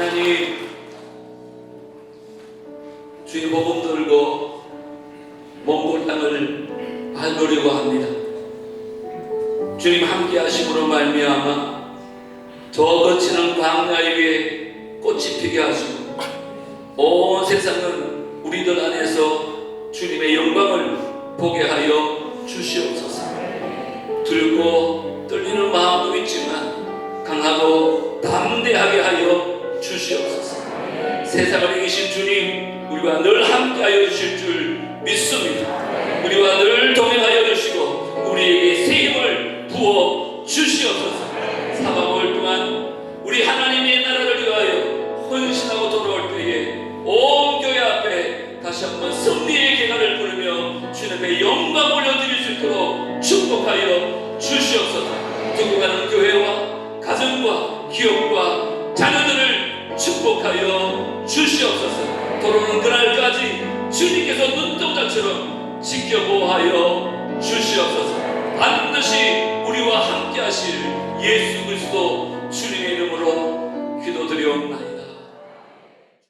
하나님 주의 복음 들고 몽골 땅을 밟으려고 합니다. 주님 함께 하심으로 말미암아 더 거치는 광야 위에 꽃이 피게 하시고 온 세상은 우리들 안에서 주님의 영광을 보게 하여 주시옵소서. 들고 떨리는 마음도 있지만 강하고 담대하게 세상을 이기신 주님, 우리와 늘 함께하여 주실 줄 믿습니다. 우리와 늘 동행하여 주시고 우리에게 새 힘을 부어 주시옵소서. 사방월 동안 우리 하나님의 나라를 위하여 헌신하고 돌아올 때에 온 교회 앞에 다시 한번 승리의 개가를 부르며 주님의 영광 올려드릴 수 있도록 축복하여 주시옵소서. 두고 가는 교회와 가정과 기업과 자녀들을 축복하여 주시옵소서. 돌아오는 그날까지 주님께서 눈동자처럼 지켜보하여 주시옵소서. 반드시 우리와 함께 하실 예수 그리스도 주님의 이름으로